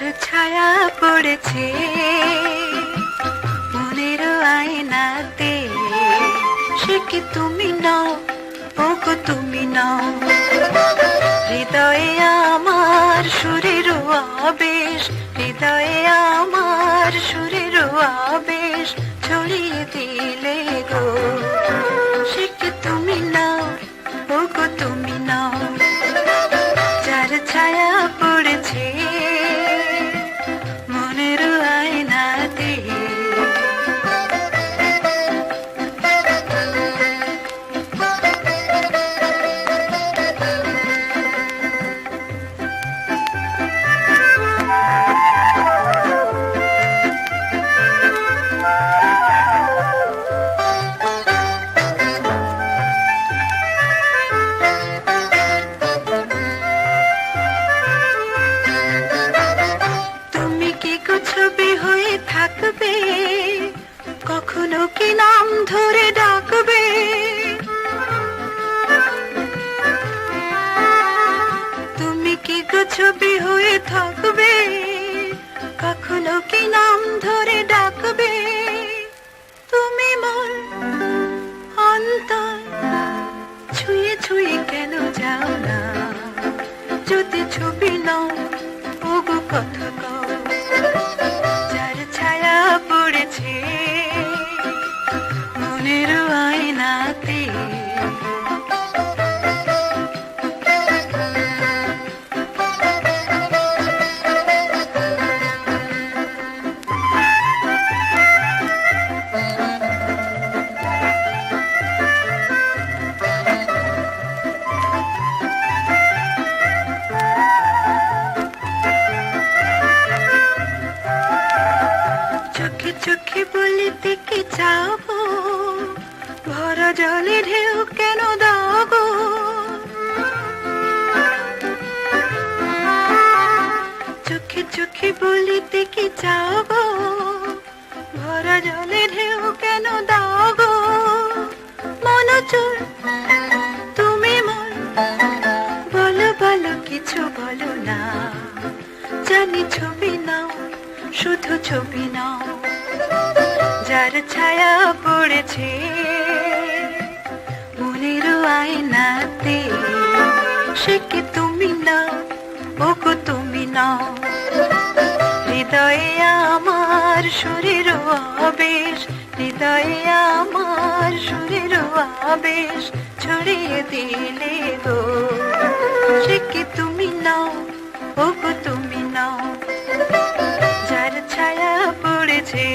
ছায়া পড়েছে। মনের আয়নাতে। সে কি তুমি নও? ওগো তুমি নাও। হৃদয়ে আমার সুরের আবেশ, হৃদয়ে আমার সুরের আবেশ ছড়িয়ে দিলে গো। সে কি তুমি নাও? ওগো তুমি ছবি হয়ে থাকবে, কখনো কি নাম ধরে ডাকবে? তুমি কি গো ছবি হয়ে থাকবে, কখনো কি নাম ধরে ডাকবে? তুমি মোর অন্তর ছুঁয়ে ছুঁয়ে কেন যাও না? যদি ছবি নাও, ওগো কথা চোখে বলিতে কি চাবো ভরা জলে ঢেউ কেন দাগো চোখে চোখে বলিতে কি চাবো ভরা জলে ঢেউ কেন দাগো মনোচুর তুমি মন। বলো বলো, কিছু বলো না। জানি ছবি নাও, শুধু ছবি নাও। যার ছায়া পড়েছে, মনের আয়নাতে। সে কি তুমি নাও ওগো তুমি নাও হৃদয়ে আমার সুরের আবেশ, হৃদয়ে আমার সুরের আবেশ ছড়িয়ে দিলে গো। সে কি তুমি নাও ওগো তুমি নাও যার ছায়া পড়েছে